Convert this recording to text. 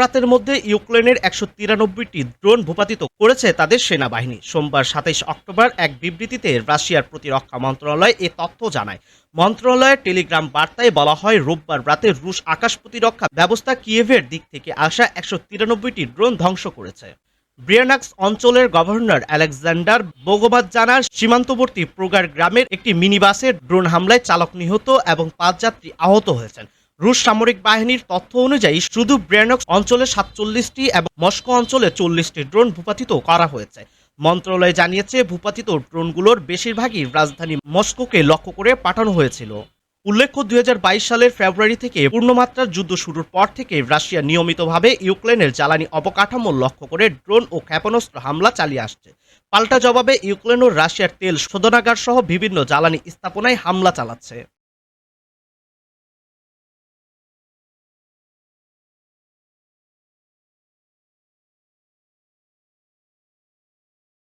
রাতের মধ্যে ইউক্রেনের একশো তিরানব্বইটি ড্রোন ভূপাতিত করেছে তাদের সেনাবাহিনী। সোমবার সাতাইশ অক্টোবর এক বিবৃতিতে রাশিয়ার প্রতিরক্ষা মন্ত্রণালয় এ তথ্য জানায়। মন্ত্রণালয়ের টেলিগ্রাম বার্তায় বলা হয়, রোববার রাতে রুশ আকাশ প্রতিরক্ষা ব্যবস্থা কিয়েভের দিক থেকে আসা একশো তিরানব্বইটি ড্রোন ধ্বংস করেছে। ব্রিয়ানাক্স অঞ্চলের গভর্নর আলেকজান্ডার বোগোবাদ জানার সীমান্তবর্তী প্রগার গ্রামের একটি মিনিবাসের ড্রোন হামলায় চালক নিহত এবং পাঁচ যাত্রী আহত হয়েছেন। রুশ সামরিক বাহিনীর তথ্য অনুযায়ী শুধু ব্রিয়ানক্স অঞ্চলে সাতচল্লিশটি এবং মস্কো অঞ্চলে চল্লিশটি ড্রোন ভূপাতিত করা হয়েছে। মন্ত্রণালয় জানিয়েছে ভূপাতিত ড্রোনগুলোর বেশিরভাগই রাজধানী মস্কোকে লক্ষ্য করে পাঠানো হয়েছিল। উল্লেখ্য, দুই হাজার বাইশ সালের ফেব্রুয়ারি থেকে পূর্ণমাত্রার যুদ্ধ শুরুর পর থেকে রাশিয়া নিয়মিতভাবে ইউক্রেনের জ্বালানি অবকাঠামো লক্ষ্য করে ড্রোন ও ক্ষেপণাস্ত্র হামলা চালিয়ে আসছে। পাল্টা জবাবে ইউক্রেন ও রাশিয়ার তেল শোধনাগার সহ বিভিন্ন জ্বালানি স্থাপনায় হামলা চালাচ্ছে।